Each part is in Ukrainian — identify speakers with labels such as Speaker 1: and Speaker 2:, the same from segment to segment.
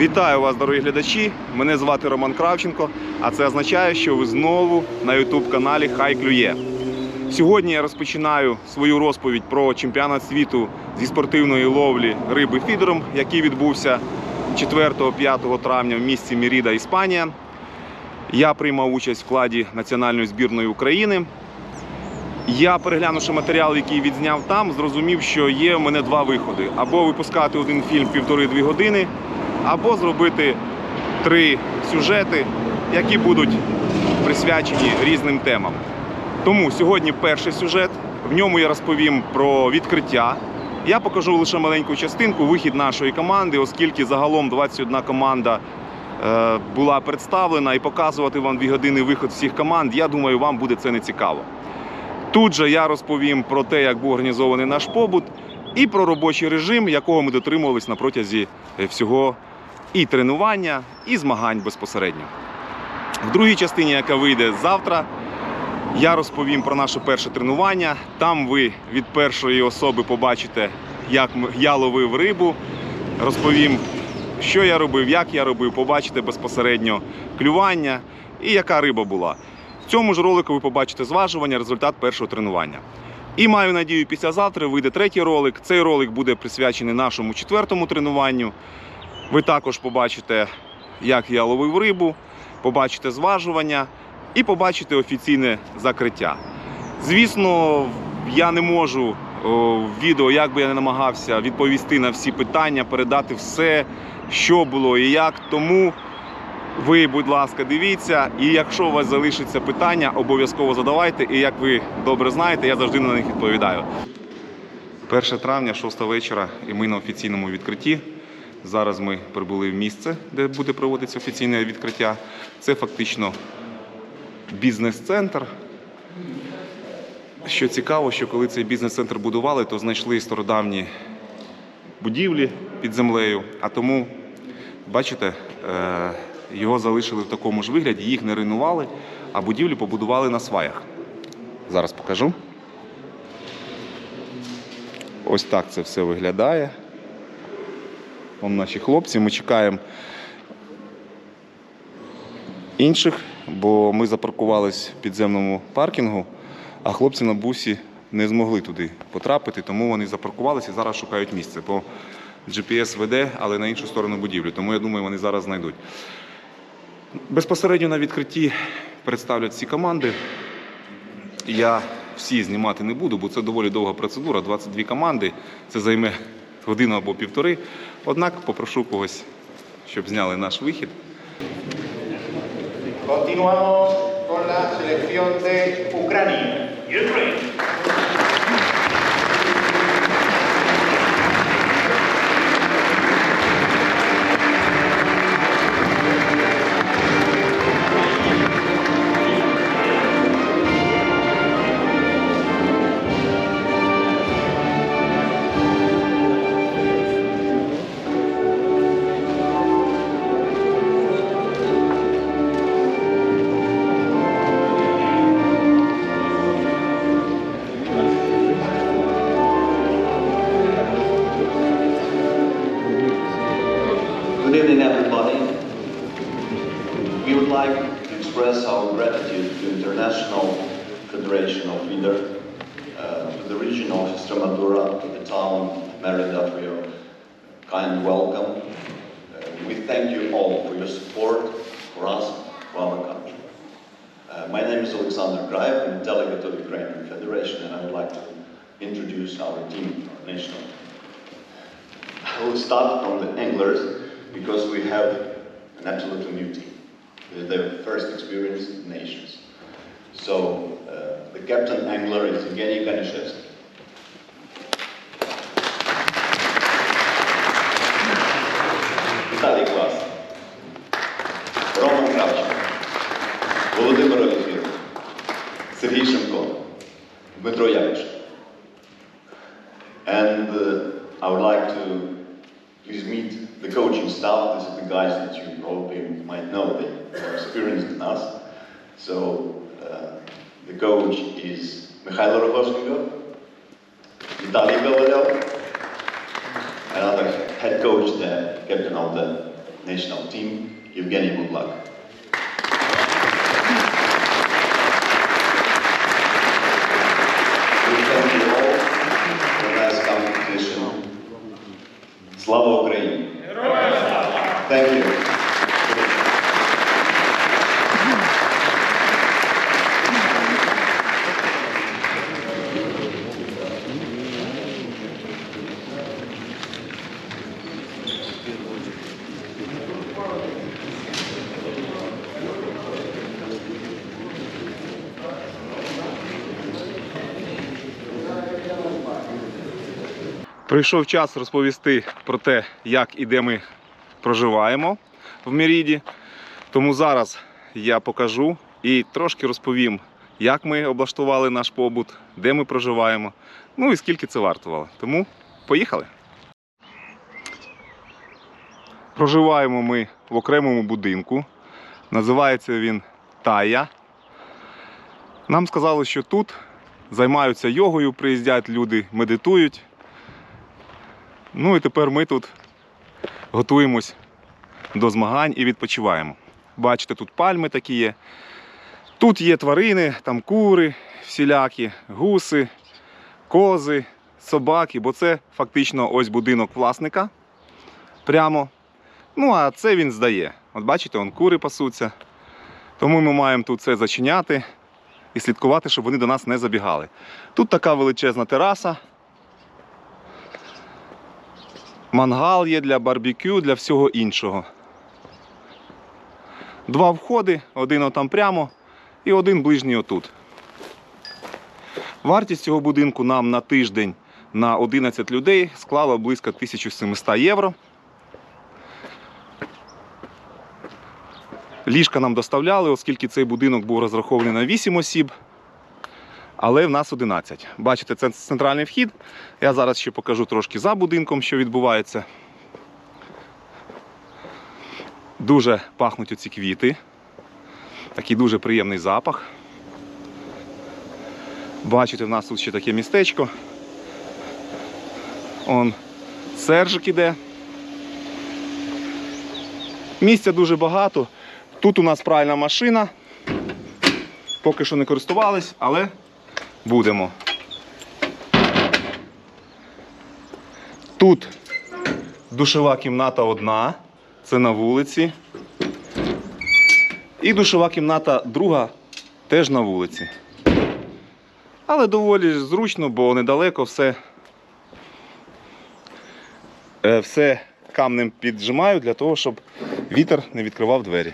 Speaker 1: Вітаю вас, дорогі глядачі! Мене звати Роман Кравченко, а це означає, що ви знову на youtube каналі Хай клює. Сьогодні я розпочинаю свою розповідь про чемпіонат світу зі спортивної ловлі риби фідером, який відбувся 4-5 травня в місті Міріда, Іспанія. Я приймав участь в складі національної збірної України. Я, переглянувши матеріал, який відзняв там, зрозумів, що є в мене два виходи: або випускати один фільм півтори-дві години, або зробити три сюжети, які будуть присвячені різним темам. Тому сьогодні перший сюжет. В ньому я розповім про відкриття. Я покажу лише маленьку частинку, вихід нашої команди, оскільки загалом 21 команда е, була представлена і показувати вам дві години виход всіх команд. Я думаю, вам буде це не цікаво. Тут же я розповім про те, як був організований наш побут, і про робочий режим, якого ми дотримувались на протязі е, всього і тренування, і змагань безпосередньо. В другій частині, яка вийде завтра, я розповім про наше перше тренування. Там ви від першої особи побачите, як я ловив рибу. Розповім, що я робив, як я робив, побачите безпосередньо клювання і яка риба була. В цьому ж ролику ви побачите зважування, результат першого тренування. І маю надію, післязавтра вийде третій ролик. Цей ролик буде присвячений нашому четвертому тренуванню. Ви також побачите, як я ловив рибу, побачите зважування і побачите офіційне закриття. Звісно, я не можу в відео, як би я не намагався відповісти на всі питання, передати все, що було і як. Тому ви, будь ласка, дивіться, і якщо у вас залишиться питання, обов'язково задавайте. І як ви добре знаєте, я завжди на них відповідаю. 1 травня, 6 вечора, і ми на офіційному відкритті. Зараз ми прибули в місце, де буде проводитися офіційне відкриття. Це фактично бізнес-центр. Що цікаво, що коли цей бізнес-центр будували, то знайшли стародавні будівлі під землею. А тому, бачите, е, його залишили в такому ж вигляді, їх не руйнували, а будівлі побудували на сваях. Зараз покажу. Ось так це все виглядає. Вон наші хлопці. Ми чекаємо інших, бо ми запаркувались в підземному паркінгу, а хлопці на бусі не змогли туди потрапити, тому вони запаркувалися і зараз шукають місце. Бо GPS веде, але на іншу сторону будівлі. Тому я думаю, вони зараз знайдуть. Безпосередньо на відкритті представлять всі команди. Я всі знімати не буду, бо це доволі довга процедура. 22 команди. Це займе годину або півтори. Однак попрошу когось, щоб зняли наш вихід.
Speaker 2: Continuamos con la selección de Ucrania.
Speaker 3: Kind welcome. Uh, we thank you all for your support for us, for our country. Uh, my name is Alexander Graev, I'm delegate of the Ukrainian Federation, and I would like to introduce our team, our national. I will start from the anglers because we have an absolutely new team. With their first experience in nations. So uh, the captain angler is Evgeny Ganishevsky. Coach, the captain of the national team. Evgeny, good luck.
Speaker 1: Прийшов час розповісти про те, як і де ми проживаємо в Міріді. Тому зараз я покажу і трошки розповім, як ми облаштували наш побут, де ми проживаємо, ну і скільки це вартувало. Тому поїхали. Проживаємо ми в окремому будинку. Називається він Тая. Нам сказали, що тут займаються йогою, приїздять люди, медитують. Ну і тепер ми тут готуємось до змагань і відпочиваємо. Бачите, тут пальми такі є. Тут є тварини, там кури, всілякі, гуси, кози, собаки, бо це фактично ось будинок власника. Прямо. Ну, а це він здає. От бачите, он кури пасуться. Тому ми маємо тут це зачиняти і слідкувати, щоб вони до нас не забігали. Тут така величезна тераса. Мангал є для барбекю, для всього іншого. Два входи, один отам прямо і один ближній отут. Вартість цього будинку нам на тиждень на 11 людей склала близько 1700 євро. Ліжка нам доставляли, оскільки цей будинок був розрахований на 8 осіб, але в нас 11. Бачите, це центральний вхід. Я зараз ще покажу трошки за будинком, що відбувається. Дуже пахнуть оці квіти. Такий дуже приємний запах. Бачите, в нас тут ще таке містечко. Он сержик іде. Місця дуже багато. Тут у нас пральна машина. Поки що не користувались, але будемо. Тут душова кімната одна, це на вулиці. І душова кімната друга теж на вулиці. Але доволі зручно, бо недалеко все, е, все камнем піджимаю для того, щоб вітер не відкривав двері.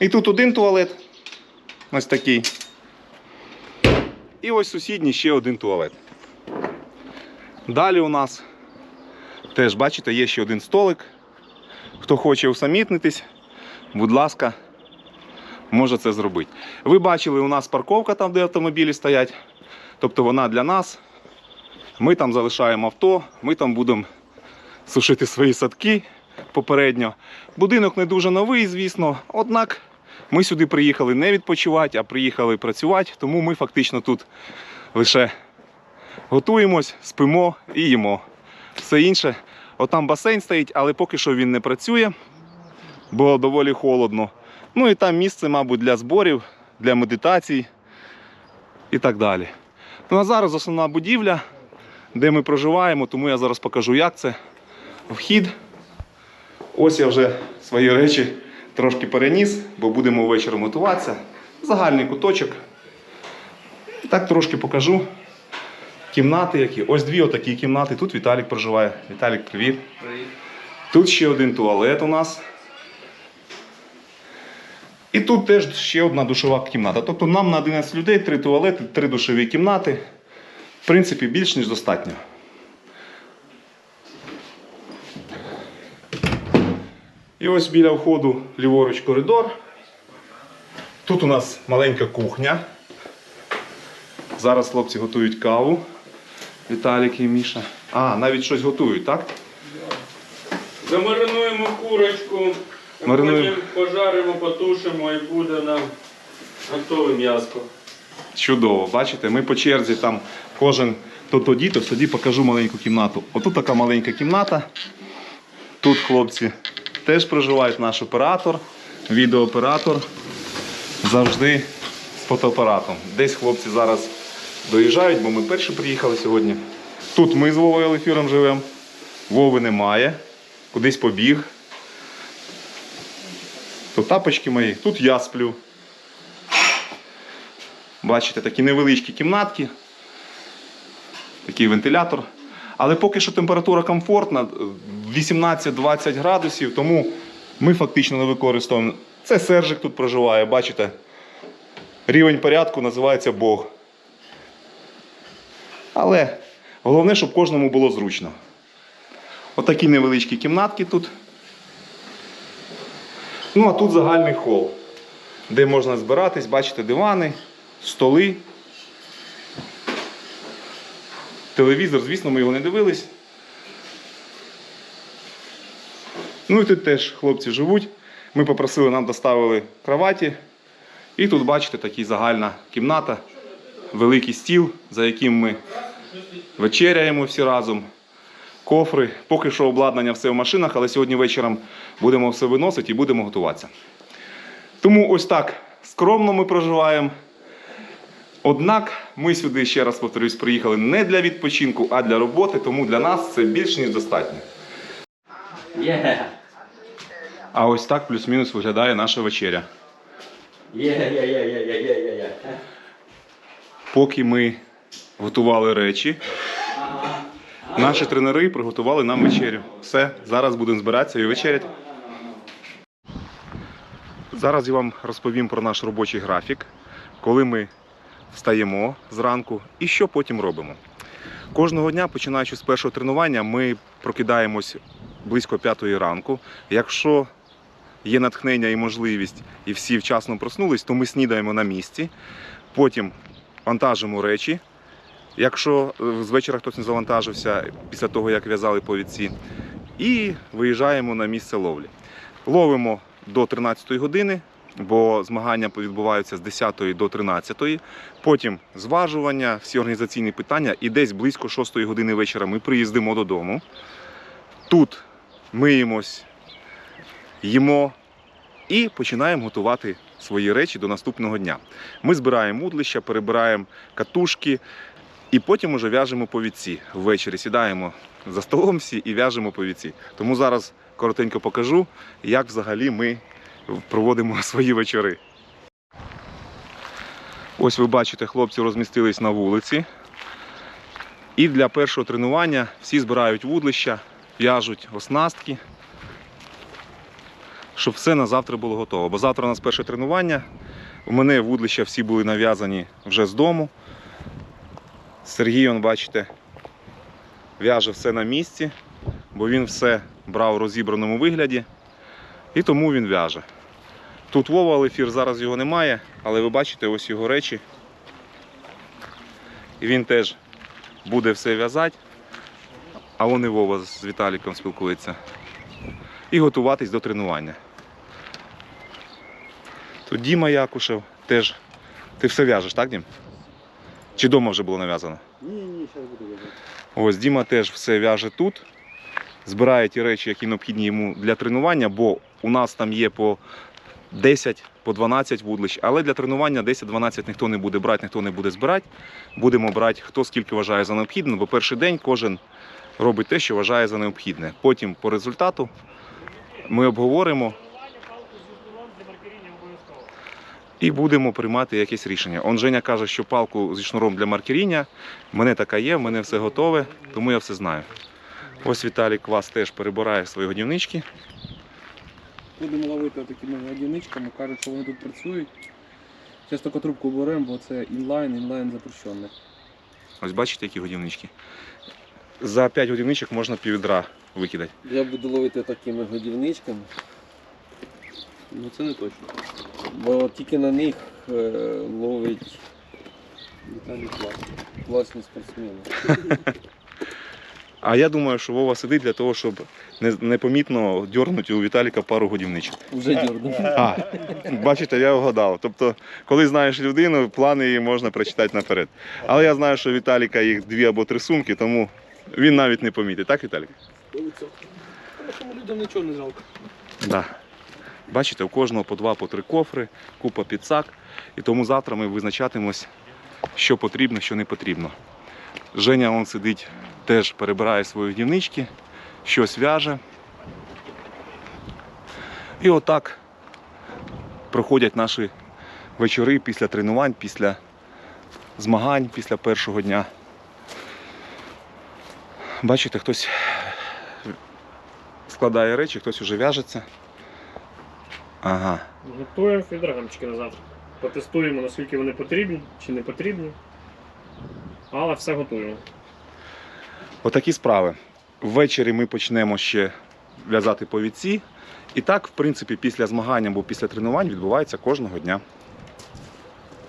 Speaker 1: І тут один туалет. Ось такий. І ось сусідній ще один туалет. Далі у нас теж, бачите, є ще один столик. Хто хоче усамітнитись, будь ласка, може це зробити. Ви бачили, у нас парковка там, де автомобілі стоять. Тобто вона для нас. Ми там залишаємо авто, ми там будемо сушити свої садки попередньо. Будинок не дуже новий, звісно. Однак ми сюди приїхали не відпочивати, а приїхали працювати, тому ми фактично тут лише готуємось, спимо і їмо. Все інше. Отам басейн стоїть, але поки що він не працює, бо доволі холодно. Ну і там місце, мабуть, для зборів, для медитацій і так далі. Ну а зараз основна будівля, де ми проживаємо, тому я зараз покажу, як це. Вхід. Ось я вже свої речі трошки переніс, бо будемо ввечері готуватися. Загальний куточок. І так трошки покажу. Кімнати які. Ось дві отакі кімнати. Тут Віталік проживає. Віталік, привіт. Тут ще один туалет у нас. І тут теж ще одна душова кімната. Тобто нам на 11 людей три туалети, три душові кімнати. В принципі, більш ніж достатньо. І ось біля входу ліворуч коридор. Тут у нас маленька кухня. Зараз хлопці готують каву. Віталік і Міша. А, навіть щось готують, так?
Speaker 4: Замаринуємо курочку,
Speaker 1: Маринуємо.
Speaker 4: потім пожаримо, потушимо і буде нам готове м'яско.
Speaker 1: Чудово, бачите, ми по черзі там кожен то тоді, то тоді покажу маленьку кімнату. Отут така маленька кімната. Тут хлопці теж проживають наш оператор, відеооператор. Завжди з фотоапаратом. Десь хлопці зараз доїжджають, бо ми перші приїхали сьогодні. Тут ми з Вовою Алефіром живемо. Вови немає. Кудись побіг. Тут тапочки мої, тут я сплю. Бачите, такі невеличкі кімнатки. Такий вентилятор. Але поки що температура комфортна, 18-20 градусів, тому ми фактично не використовуємо. Це Сержик тут проживає, бачите? Рівень порядку називається Бог. Але головне, щоб кожному було зручно. Отакі невеличкі кімнатки тут. Ну, а тут загальний хол, де можна збиратись, бачите, дивани, столи. Телевізор, звісно, ми його не дивились. Ну і тут теж хлопці живуть. Ми попросили, нам доставили кроваті. І тут, бачите, така загальна кімната, великий стіл, за яким ми вечеряємо всі разом. Кофри. Поки що обладнання все в машинах, але сьогодні вечором будемо все виносити і будемо готуватися. Тому ось так скромно ми проживаємо. Однак ми сюди, ще раз повторюсь, приїхали не для відпочинку, а для роботи, тому для нас це більш ніж достатньо.
Speaker 4: Yeah.
Speaker 1: А ось так плюс-мінус виглядає наша вечеря. Поки ми готували речі, наші тренери приготували нам вечерю. Все, зараз будемо збиратися і вечеряти. Зараз я вам розповім про наш робочий графік, коли ми встаємо зранку і що потім робимо. Кожного дня, починаючи з першого тренування, ми прокидаємось близько п'ятої ранку. Якщо є натхнення і можливість, і всі вчасно проснулись, то ми снідаємо на місці. Потім вантажимо речі. Якщо е, з вечора хтось не завантажився після того, як в'язали повідці, і виїжджаємо на місце ловлі. Ловимо до 13-ї години, бо змагання відбуваються з 10 до 13. Потім зважування, всі організаційні питання, і десь близько 6 години вечора ми приїздимо додому. Тут миємось, їмо і починаємо готувати свої речі до наступного дня. Ми збираємо мудлища, перебираємо катушки і потім уже в'яжемо повідці. Ввечері сідаємо за столом всі і в'яжемо повідці. Тому зараз коротенько покажу, як взагалі ми проводимо свої вечори. Ось ви бачите, хлопці розмістились на вулиці. І для першого тренування всі збирають вудлища, в'яжуть оснастки, щоб все на завтра було готово. Бо завтра у нас перше тренування. У мене вудлища всі були нав'язані вже з дому. Сергій, он, бачите, в'яже все на місці, бо він все брав у розібраному вигляді. І тому він в'яже. Тут Вова Алефір, зараз його немає, але ви бачите ось його речі. І він теж буде все в'язати. А вони Вова з Віталіком спілкується. І готуватись до тренування. Тут Діма Якушев теж. Ти все в'яжеш, так, Дім? Чи вдома вже було нав'язано?
Speaker 5: Ні, ні, зараз буду в'язати.
Speaker 1: Ось Діма теж все в'яже тут. Збирає ті речі, які необхідні йому для тренування, бо у нас там є по 10, по 12 вудлищ, але для тренування 10-12 ніхто не буде брати, ніхто не буде збирати. Будемо брати хто скільки вважає за необхідне, бо перший день кожен робить те, що вважає за необхідне. Потім по результату ми обговоримо і будемо приймати якесь рішення. Он Женя каже, що палку зі шнуром для маркеріння. Мене така є, в мене все готове, тому я все знаю. Ось Віталій Квас теж перебирає свої годівнички.
Speaker 5: Будемо ловити такими годівничками, кажуть, що вони тут працюють. Зараз тільки трубку беремо, бо це інлайн, інлайн запрещений.
Speaker 1: Ось бачите, які годівнички. За 5 годівничок можна піввідра викидати.
Speaker 6: Я буду ловити такими годівничками,
Speaker 5: Ну це не точно.
Speaker 6: бо тільки на них е, ловить
Speaker 5: Віталій клас.
Speaker 6: класні спортсмени.
Speaker 1: А я думаю, що Вова сидить для того, щоб не- непомітно дьорнути у Віталіка пару годівничок.
Speaker 6: Уже дьорнув.
Speaker 1: А, бачите, я вгадав. Тобто, коли знаєш людину, плани її можна прочитати наперед. Але я знаю, що у Віталіка їх дві або три сумки, тому він навіть не помітить. Так, Віталік?
Speaker 5: Тому людям нічого не жалко.
Speaker 1: Да. Бачите, у кожного по два, по три кофри, купа підсак. І тому завтра ми визначатимось, що потрібно, що не потрібно. Женя он сидить, теж перебирає свої дівнички, щось в'яже. І отак проходять наші вечори після тренувань, після змагань, після першого дня. Бачите, хтось складає речі, хтось уже в'яжеться. Ага.
Speaker 7: Готуємо фідергамчики на завтра. Потестуємо, наскільки вони потрібні чи не потрібні. Але все готуємо.
Speaker 1: Отакі справи. Ввечері ми почнемо ще в'язати повідці. І так, в принципі, після змагань або після тренувань відбувається кожного дня.